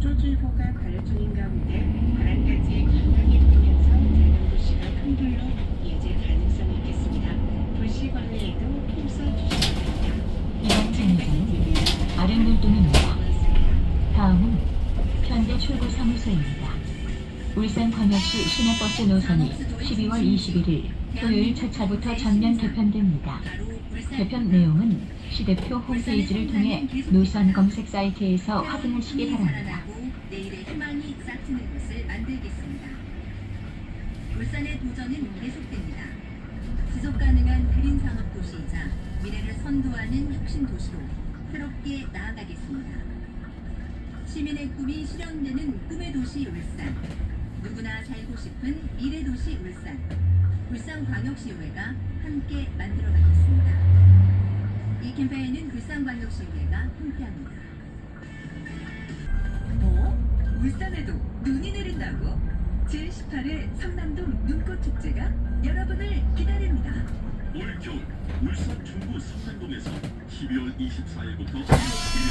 독조주의보가 발효 중인 가운데 바람까지 강하게 불면서 작은 도시가 큰 불로 이어질 가능성이 있겠습니다. 도시 관리에도 힘써 주셔야 됩니다. 이번 정류장은 아랫물동입니다. 다음은 현대 출구 사무소입니다. 울산 광역시 시내버스 노선이 12월 21일 토요일 첫차부터 전면 개편됩니다. 개편 내용은 시대표 홈페이지를 통해 노선 검색 사이트에서 확인하시기 바랍니다. 울산의 도전은 계속됩니다. 지속 가능한 그린 산업 도시이자 미래를 선도하는 혁신 도시로 새롭게 나아가겠습니다. 시민의 꿈이 실현되는 꿈의 도시 울산. 누구나 살고 싶은 미래 도시 울산. 울산광역시의회가 함께 만들어가겠습니다. 이 캠페인은 울산광역시의회가 함께합니다. 뭐? 울산에도 눈이 내린다고? 제18회 성남동 눈꽃 축제가 여러분을 기다립니다. 올 겨울 울산 중구 성산동에서 12월 24일부터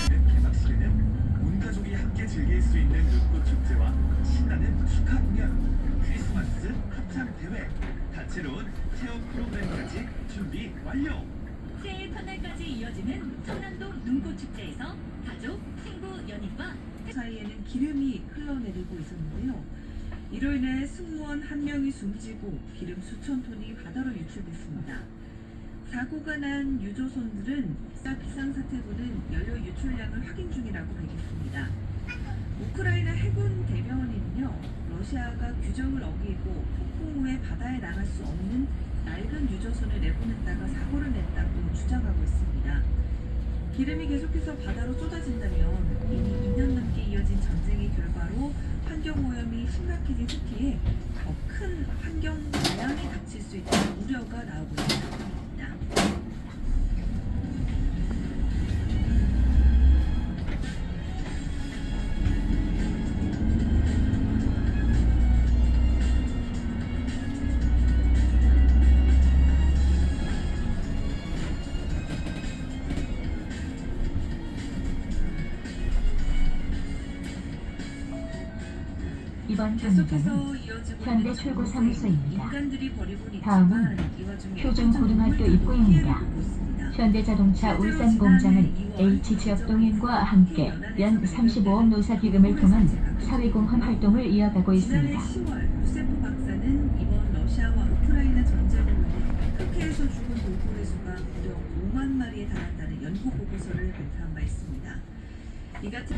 열리는 개막식에는 온 가족이 함께 즐길 수 있는 눈꽃 축제와 신나는 축하 공연, 크리스마스 합창 대회, 다채로운 체험 프로그램까지 준비 완료. 새해 첫날까지 이어지는 성남동 눈꽃 축제에서 가족, 친구, 연인과 사이에는 기름이 흘러내리고 있었는데요. 이로 인해 승무원 한 명이 숨지고 기름 수천 톤이 바다로 유출됐습니다. 사고가 난 유조선들은 사 비상사태부는 연료 유출량을 확인 중이라고 밝혔습니다. 우크라이나 해군 대변인은요, 러시아가 규정을 어기고 폭풍 후에 바다에 나갈 수 없는 낡은 유조선을 내보냈다가 사고를 냈다고 주장하고 있습니다. 기름이 계속해서 바다로 쏟아진다면 이미 2년 넘게 이어진 전쟁의 결과로 환경오염이 심각해진 특히에 더큰 환경 재앙이 닥칠 수 있다는 우려가 나오고 있다고 합니다. 이번 정류장은 현대 출구 사무소입니다. 다음은 어떤 입구입니다. 현대자동차 울산 공장은 H지역 동행과 함께 연 35억 노사 기금을 통한 사회공헌 활동을 이어가고 지난해 있습니다. 10월 유세프 박사는 이번 러시아와 우크라이나 전쟁으로 인해 터키에서 죽은 돌고래 수가 무려 5만 마리에 달한다는 연구 보고서를 발표한 바 있습니다. 이 같은